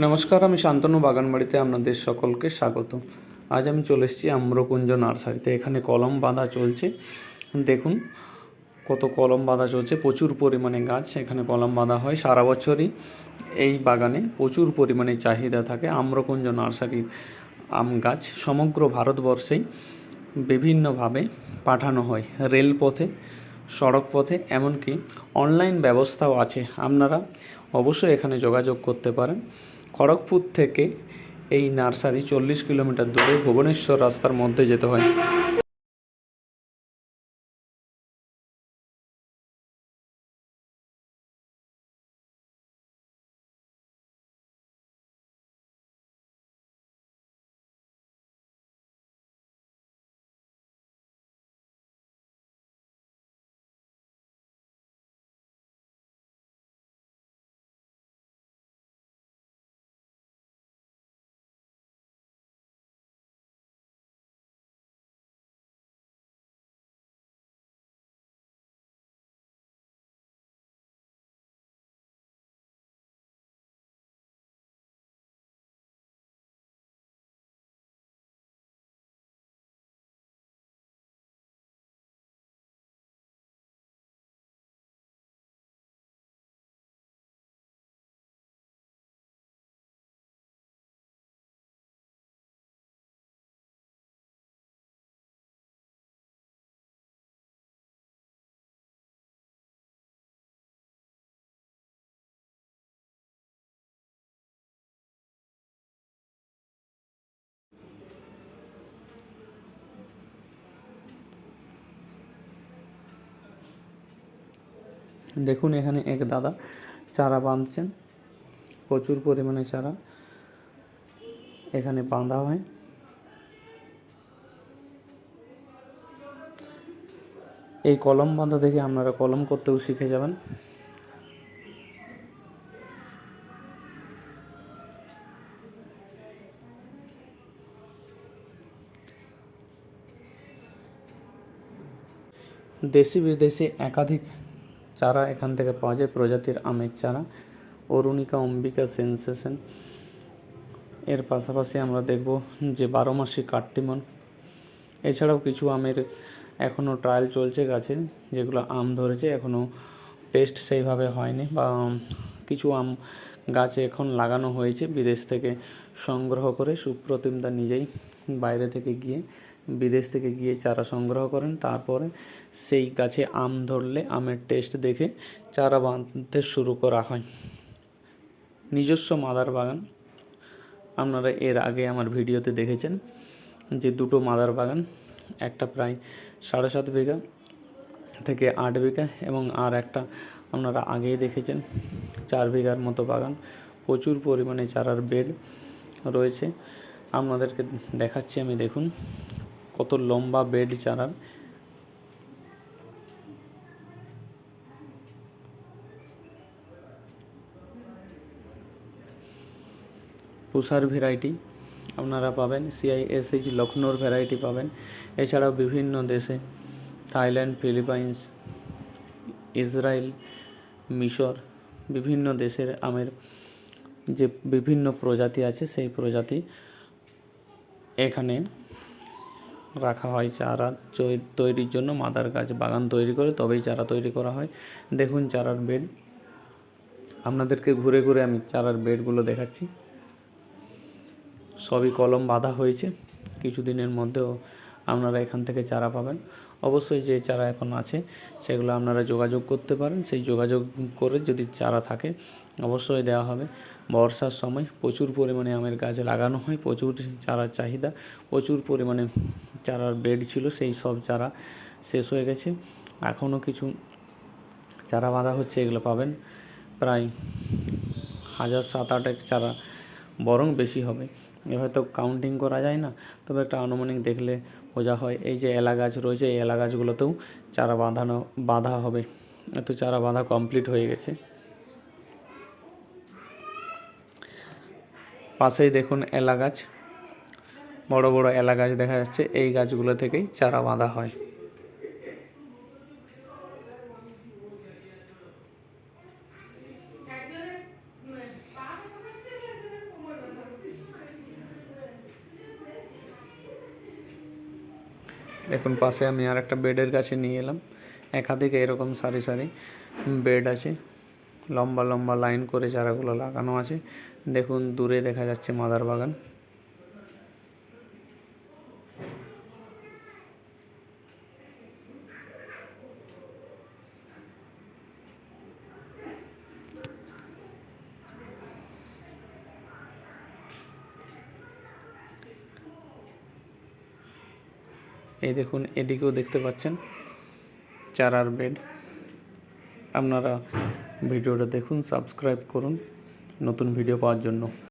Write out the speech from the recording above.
নমস্কার, আমি শান্তনু বাগানবাড়িতে আপনাদের সকলকে স্বাগত। আজ আমি চলে এসেছি আম্রকুঞ্জ নার্সারিতে। এখানে কলম বাঁধা চলছে। দেখুন কত কলম বাঁধা চলছে। প্রচুর পরিমাণে গাছ এখানে কলম বাঁধা হয়। সারা বছরই এই বাগানে প্রচুর পরিমাণে চাহিদা থাকে আম্রকুঞ্জ নার্সারির আম গাছ। সমগ্র ভারতবর্ষেই বিভিন্নভাবে পাঠানো হয় রেলপথে সড়ক পথে এমনকি অনলাইন ব্যবস্থাও আছে। আপনারা অবশ্যই এখানে যোগাযোগ করতে পারেন। খড়গপুর থেকে এই নার্সারি চল্লিশ কিলোমিটার দূরে ভুবনেশ্বর রাস্তার মধ্যে যেতে হয়। দেখুন এখানে এক দাদা চারা বাঁধছেন, প্রচুর পরিমাণে চারা এখানে বাঁধা হয়। এই কলম বাঁধা দেখে আপনারা কলম করতেও শিখে যাবেন। দেশি বিদেশি একাধিক চারা এখান থেকে পাওয়া যায়, প্রজাতির আমের চারা। অরুণিকা, অম্বিকা সেন্সেশন এর পাশাপাশি আমরা দেখব যে বারো মাসি কাট্টিমন। এছাড়াও কিছু আমের এখনও ট্রায়াল চলছে গাছের যেগুলো আম ধরেছে এখনও টেস্ট সেইভাবে হয়নি বা কিছু আম গাছে এখন লাগানো হয়েছে। বিদেশ থেকে সংগ্রহ করে সুপ্রতিমদা নিজেই বাইরে থেকে গিয়ে বিদেশ থেকে গিয়ে চারা সংগ্রহ করেন। তারপরে সেই গাছে আম ধরলে আমের টেস্ট দেখে চারা বাঁধতে শুরু করা হয়। নিজস্ব মাদার বাগান। আপনারা এর আগে আমার ভিডিওতে দেখেছেন যে দুটো মাদার বাগান, একটা প্রায় সাড়ে সাত বিঘা থেকে আট বিঘা এবং আর একটা আপনারা আগেই দেখেছেন, চার বিঘার মতো বাগান। প্রচুর পরিমাণে চারার বেড রয়েছে। আপনাদেরকে দেখাচ্ছি আমি, দেখুন। কত লম্বা বেড চারার পুষার ভ্যারাইটি আপনারা পাবেন সিআইএসএইচ লখনৌর ভ্যারাইটি পাবেন। এছাড়াও বিভিন্ন দেশে, থাইল্যান্ড, ফিলিপাইন্স, ইসরায়েল, মিশর, বিভিন্ন দেশের আমের যে বিভিন্ন প্রজাতি আছে, সেই প্রজাতি এখানে রাখা হয় চারা তৈরির জন্য, মাদার গাছ, বাগান তৈরি করে তবেই চারা তৈরি করা হয়। দেখুন চারার বেড। আপনাদেরকে ঘুরে ঘুরে আমি চারার বেডগুলো দেখাচ্ছি। সবই কলম বাঁধা হয়েছে। কিছুদিনের মধ্যেও আপনারা এখান থেকে চারা পাবেন। অবশ্যই যে চারা এখন আছে, সেগুলো আপনারা যোগাযোগ করতে পারেন। সেই যোগাযোগ করে যদি চারা থাকে, অবশ্যই দেওয়া হবে। বর্ষার সময় প্রচুর পরিমাণে আমের গাছ লাগানো হয়। প্রচুর চারার চাহিদা, প্রচুর পরিমাণে চারার বেড ছিল, সেই সব চারা শেষ হয়ে গেছে। এখনও কিছু চারা বাঁধা হচ্ছে, এগুলো পাবেন। প্রায় হাজার সাত আট এক চারা বরং বেশি হবে। এ হয়তো কাউন্টিং করা যায় না, তবে একটা আনুমানিক দেখলে বোঝা হয়, এই যে এলা গাছ রয়েছে, এই এলা গাছগুলোতেও চারা বাঁধানো, বাঁধা হবে। এত চারা বাঁধা কমপ্লিট হয়ে গেছে। পাশেই দেখুন এলা গাছ। বড় বড় এলা গাছ দেখা যাচ্ছে, এই গাছগুলো থেকেই চারা বাঁধা হয়। দেখুন, পাশে আমি আর একটা বেডের কাছে নিয়ে এলাম। একাধিক এরকম সারি সারি বেড আছে। লম্বা লম্বা লাইন করে চারাগুলো লাগানো আছে। দেখুন, দূরে দেখা যাচ্ছে মাদার বাগান। এই দেখুন, এদিকেও দেখতে পাচ্ছেন, চারার বেড আপনারা ভিডিওটা দেখুন সাবস্ক্রাইব করুন, নতুন ভিডিও পাওয়ার জন্য।